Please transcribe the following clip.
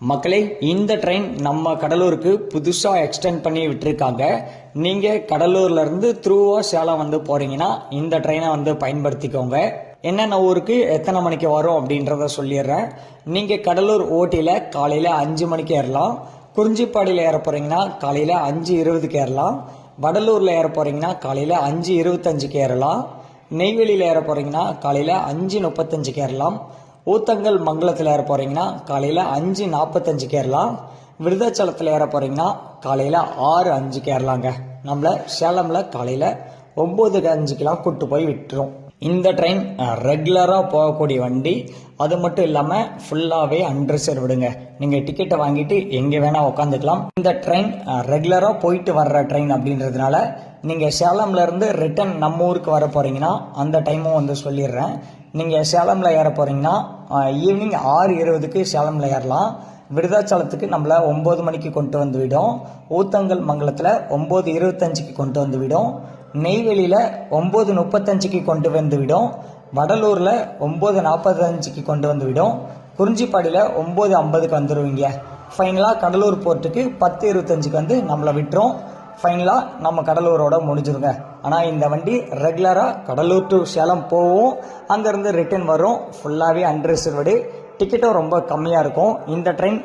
மக்களே இந்த ட்ரெயின் நம்ம கடலூருக்கு புதுசாக எக்ஸ்டெண்ட் பண்ணி விட்டுருக்காங்க. நீங்கள் கடலூர்லேருந்து த்ரூவாக சேலம் வந்து போகிறீங்கன்னா இந்த ட்ரெயினை வந்து பயன்படுத்திக்கோங்க. என்னென்ன ஊருக்கு எத்தனை மணிக்கு வரும் அப்படின்றத சொல்லிடுறேன். நீங்கள் கடலூர் ஓட்டியில் காலையில் அஞ்சு மணிக்கு ஏறலாம். குறிஞ்சிப்பாடியில் ஏற போகிறீங்கன்னா காலையில் அஞ்சு இருபதுக்கு ஏறலாம். வடலூரில் ஏற போகிறீங்கன்னா காலையில் அஞ்சு இருபத்தஞ்சுக்கு ஏறலாம். நெய்வேலியில் ஏற போகிறீங்கன்னா காலையில் அஞ்சு முப்பத்தஞ்சுக்கு ஏறலாம். ஊத்தங்கல் மங்களத்தில் ஏற போகிறீங்கன்னா காலையில் அஞ்சு நாற்பத்தஞ்சு ஏறலாம் விருதாச்சலத்தில் ஏற போகிறீங்கன்னா காலையில் ஆறு அஞ்சு ஏறலாங்க நம்மளை சேலமில் காலையில் ஒம்பது அஞ்சுக்கெலாம் கூப்பிட்டு போய் விட்டுரும். இந்த ட்ரெயின் ரெகுலராக போகக்கூடிய வண்டி. அது மட்டும் இல்லாமல் ஃபுல்லாகவே அன்ரிசர்வ்டுங்க நீங்கள் டிக்கெட்டை வாங்கிட்டு எங்கே வேணால் உட்காந்துக்கலாம் இந்த ட்ரெயின் ரெகுலராக போயிட்டு வர்ற ட்ரெயின் அப்படின்றதுனால நீங்கள் சேலம்லேருந்து ரிட்டன் நம்ம ஊருக்கு வர போகிறீங்கன்னா அந்த டைமும் வந்து சொல்லிடுறேன். நீங்கள் சேலமில் ஏற போகிறீங்கன்னா ஈவினிங் ஆறு இருபதுக்கு சேலமில் ஏறலாம். விருதாச்சலத்துக்கு நம்மளை ஒம்பது மணிக்கு கொண்டு வந்து விடும். ஊத்தங்கல் மங்கலத்தில் ஒம்பது இருபத்தஞ்சுக்கு கொண்டு வந்து விடும். நெய்வேலியில் ஒம்பது முப்பத்தஞ்சுக்கு கொண்டு வந்து விடும். வடலூரில் ஒம்பது நாற்பத்தஞ்சுக்கு கொண்டு வந்து விடும். குறிஞ்சிப்பாடியில் ஒம்பது ஐம்பதுக்கு வந்துடுவீங்க ஃபைனலாக கடலூர் போர்ட்டுக்கு பத்து இருபத்தஞ்சுக்கு வந்து நம்மளை விட்டுரும். ஃபைனலாக நம்ம கடலூரோட முடிஞ்சிருங்க. ஆனால் இந்த வண்டி ரெகுலராக கடலூர் டு சேலம் போவோம். அங்கேருந்து ரிட்டர்ன் வரும் ஃபுல்லாகவே அன்ரிசர்வ்டு டிக்கெட்டும் ரொம்ப கம்மியாக இருக்கும். இந்த ட்ரெயின்